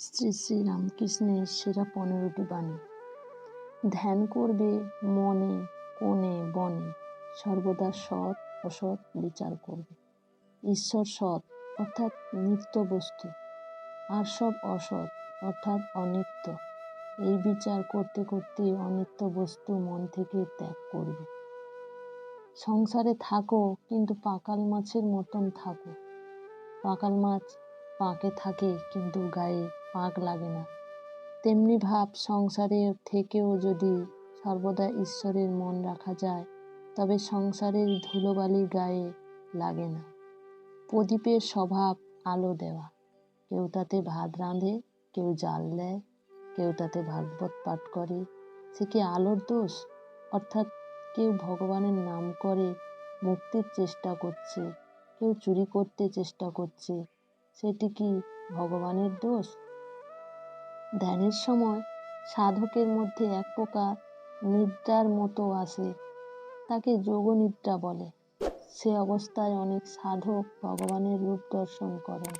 শ্রী শ্রী রামকৃষ্ণের সেরা পনেরোটি বাণী। ধ্যান করবে মনে, কোণে, বনে, সর্বদা সৎ, অসৎ বিচার করবে। ঈশ্বর সৎ, অর্থাৎ নিত্য বস্তু। আর সব অসৎ, অর্থাৎ অনিত্য। এই বিচার করতে করতে অনিত্য বস্তু মন থেকে ত্যাগ করবে। সংসারে থাকো, কিন্তু পাকাল মাছের মতন থাকো। পাকাল মাছ পাকে থাকে, কিন্তু গায়ে পাক লাগে না। তেমনি ভাব সংসারে থেকেও যদি সর্বদা ঈশ্বরের মন রাখা যায়, তবে সংসারের ধুলোবালি গায়ে লাগে না। প্রদীপের স্বভাব আলো দেওয়া। কেউ তাতে ভাত রাঁধে, কেউ জাল দেয়, কেউ তাতে ভাগবত পাঠ করে। সে কি আলোর দোষ? অর্থাৎ কেউ ভগবানের নাম করে মুক্তির চেষ্টা করছে, কেউ চুরি করতে চেষ্টা করছে, সেটি কি ভগবানের দোষ? ধ্যানের সময় সাধকের মধ্যে এক প্রকার নিদ্রার মতো আসে। তাকে যোগনিদ্রা বলে। সে অবস্থায় অনেক সাধক ভগবানের রূপ দর্শন করেন।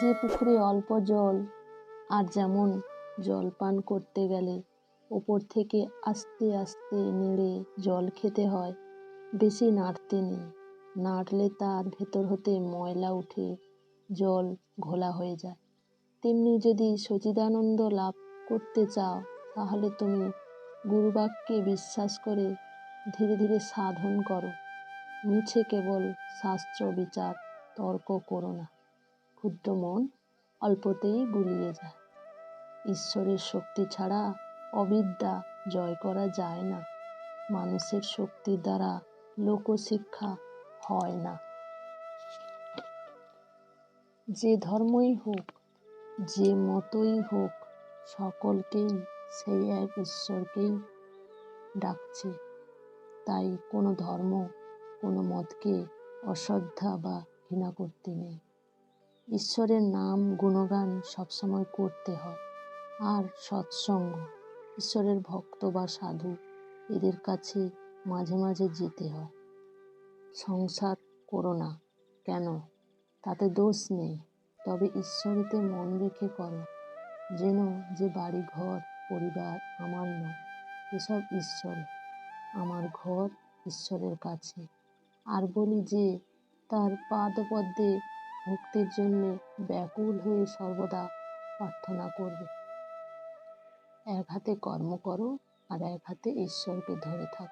যে পুকুরে অল্প জল আর যেমন জল পান করতে গেলে ওপর থেকে আস্তে আস্তে নেড়ে জল খেতে হয়, বেশি নাড়তে নেই। নাড়লে তার ভেতর হতে ময়লা উঠে জল ঘোলা হয়ে যায়। তেমনি যদি সচিদানন্দ লাভ করতে চাও, তাহলে তুমি গুরুবাক্যে বিশ্বাস করে ধীরে ধীরে সাধন করো। মিছে কেবল শাস্ত্র বিচার তর্ক করো না। ক্ষুদ্র মন অল্পতেই গুলিয়ে যায়। ঈশ্বরের শক্তি ছাড়া অবিদ্যা জয় করা যায় না। মানুষের শক্তির দ্বারা লোকশিক্ষা হয় না। যে ধর্মই হোক যে মতই হোক, সকলকেই সেই এক ঈশ্বরকেই ডাকছে। তাই কোনো ধর্ম, কোনো মতকে অশ্রদ্ধা বা ঘৃণা করতে নেই। ঈশ্বরের নাম গুণগান সবসময় করতে হয়। আর সৎসঙ্গ, ঈশ্বরের ভক্ত বা সাধু এদের কাছে মাঝে মাঝে যেতে হয়। সংসার করো না। কেন? তাতে দোষ নেই। তবে ঈশ্বরেতে মন রেখে করো, যেন যে বাড়ি ঘর, পরিবার আমার নয়, এসব ঈশ্বর আমার ঘর ঈশ্বরের কাছে। আর বলি যে, তার পাদপদ্মে ভক্তির জন্য ব্যাকুল হয়ে সর্বদা প্রার্থনা করবে। এক হাতে কর্ম করো আর এক হাতে ঈশ্বরকে ধরে থাক।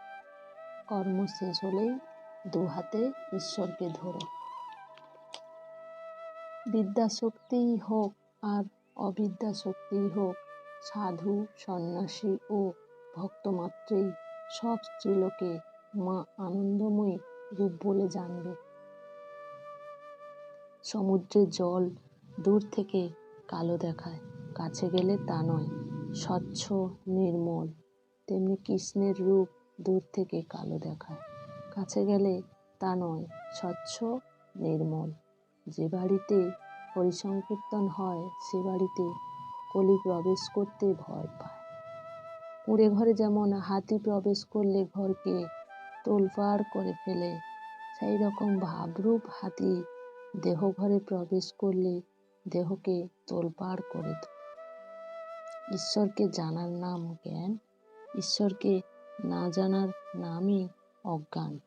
কর্ম শেষ হলেই দু হাতে ঈশ্বরকে ধরো। বিদ্যা শক্তিই হোক আর অবিদ্যা শক্তিই হোক, সাধু, সন্ন্যাসী ও ভক্তমাত্রেই সব স্ত্রীলোকে মা আনন্দময়ী রূপ বলে জানবে। সমুদ্রের জল দূর থেকে কালো দেখায়, কাছে গেলে তা নয়, স্বচ্ছ, নির্মল, তেমনি কৃষ্ণের রূপ দূর থেকে কালো দেখায়, কাছে গেলে তা নয়, স্বচ্ছ, নির্মল। যে বাড়িতে হরিসংকীর্তন হয়, সে বাড়িতে কলি প্রবেশ করতে ভয় পায়। কুঁড়ে ঘরে যেমন হাতি প্রবেশ করলে ঘরকে তোলপাড় করে ফেলে, সেই রকম ভাবরূপ হাতি দেহ ঘরে প্রবেশ করলে দেহকে তোলপাড় করে ঈশ্বরকে জানার নাম জ্ঞান, ঈশ্বরকে না জানার নামই অজ্ঞান।